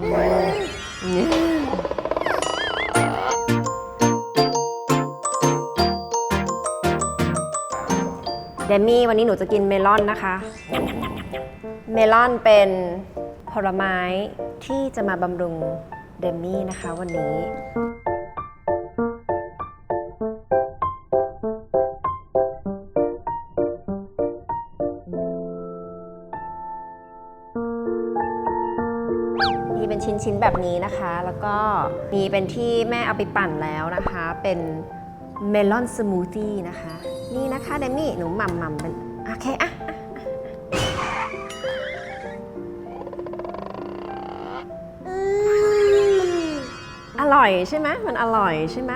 เดมี่วันนี้หนูจะกินเมลอนนะคะ เมลอนเป็นผลไม้ที่จะมาบำรุงเดมี่นะคะวันนี้ มีเป็นชิ้นๆแบบนี้นะคะ แล้วก็มีเป็นที่แม่เอาไปปั่นแล้วนะคะ เป็นเมลอนสมูทตี้นะคะ นี่นะคะเดมี่หนูหม่ำๆเป็นโอเคอะอะอร่อยใช่ไหมมันอร่อยใช่ไหม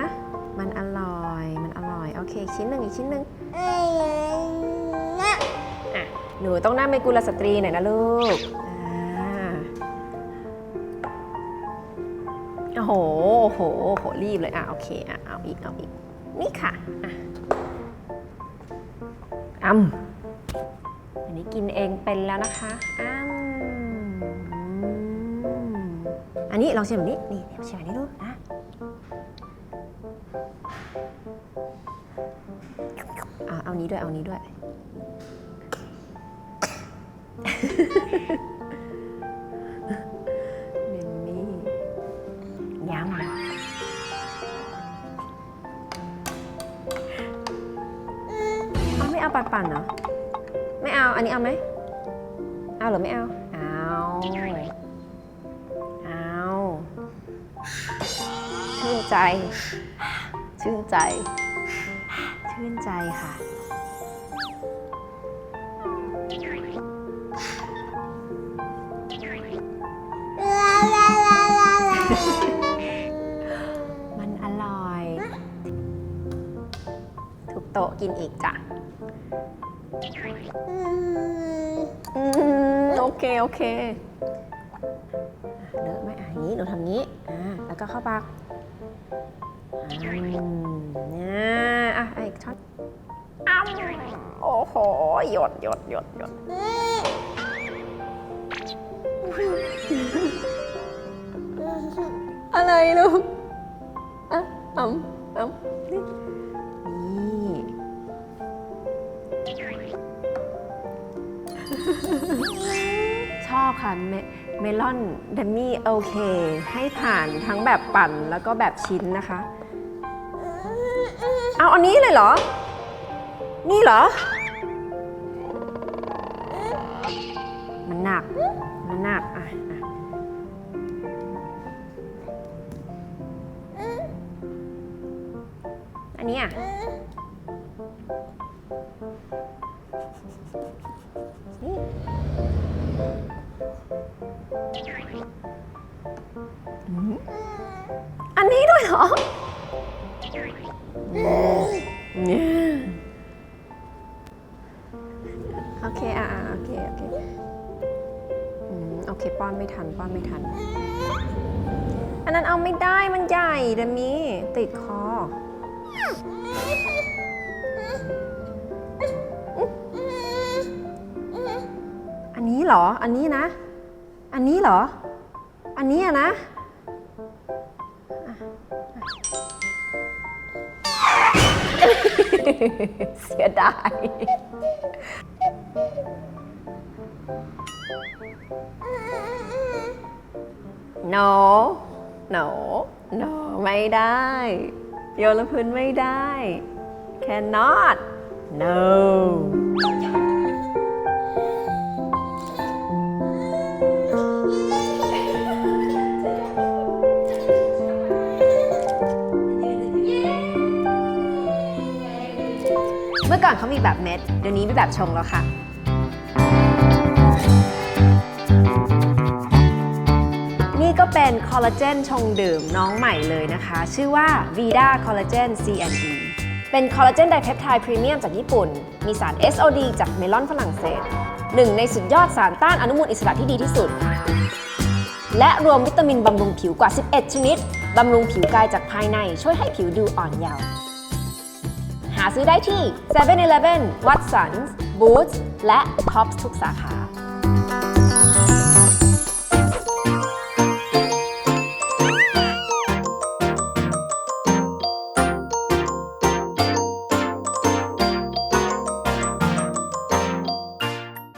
มันอร่อย มันอร่อย โอเคอีกชิ้นหนึ่งอีกชิ้นหนึ่งอะหนูต้องนั่งเป็นกุลสตรีหน่อยนะลูก โอ้โหโอ้โหโอ้โห รีบเลย อะ โอเค อะ เอาอีก เอาอีก นี่ค่ะ อะอ้ำอันนี้กินเองเป็นแล้วนะคะอ้ำอันนี้ลองชิมแบบนี้ นี่เดี๋ยวชิมแบบนี้ดูนะอะเอานี้ด้วย เอานี้ด้วย เอาปันปันๆเหรอ ไม่เอา อันนี้เอาไหม เอาหรือไม่เอา เอา เอาชื่นใจ ชื่นใจ ชื่นใจค่ะ มันอร่อยทุกโต๊ะกินอีกจ้ะ อืมโอเค โอเคเลอะไหมอะอย่างนี้หนูทำงี้อ่าแล้วก็เข้าปากอืมเนี่ยอะอีกช็อตอ้ำโอ้โหหยดหยดหยดหยดอะไรลูกอะอ่ำอ่ำนี่ ชอบค่ะเมเมลอนเดมี่โอเค ให้ผ่านทั้งแบบปั่นแล้วก็แบบชิ้นนะคะ เอาอันนี้เลยเหรอ นี่เหรอ มันหนัก มันหนัก อะอะอันนี้อะ อันนี้ด้วยเหรอเนี่ยโอเค อะโอเค โอเคโอเค ป้อนไม่ทัน ป้อนไม่ทัน อันนั้นเอาไม่ได้ มันใหญ่เดมีติดคออันนี้เหรอ อันนี้นะ อันนี้เหรอ อันนี้อะนะเสียดาย no no no ไม่ได้ โยนละพื้นไม่ได้ cannot no เมื่อก่อนเขามีแบบเม็ด เดี๋ยวนี้มีแบบชงแล้วค่ะ นี่ก็เป็นคอลลาเจนชงดื่มน้องใหม่เลยนะคะ ชื่อว่า Vida Collagen C&E เป็นคอลลาเจนไดเพปไทด์พรีเมียมจากญี่ปุ่น มีสาร SOD จากเมลอนฝรั่งเศสหนึ่งในสุดยอดสารต้านอนุมูลอิสระที่ดีที่สุด และรวมวิตามินบำรุงผิวกว่า 11 ชนิด บำรุงผิวกายจากภายในช่วยให้ผิวดูอ่อนเยาว์ ซื้อได้ที่7 e เ e ่ e อ Watsons Boots และ Tops ทุกสาขา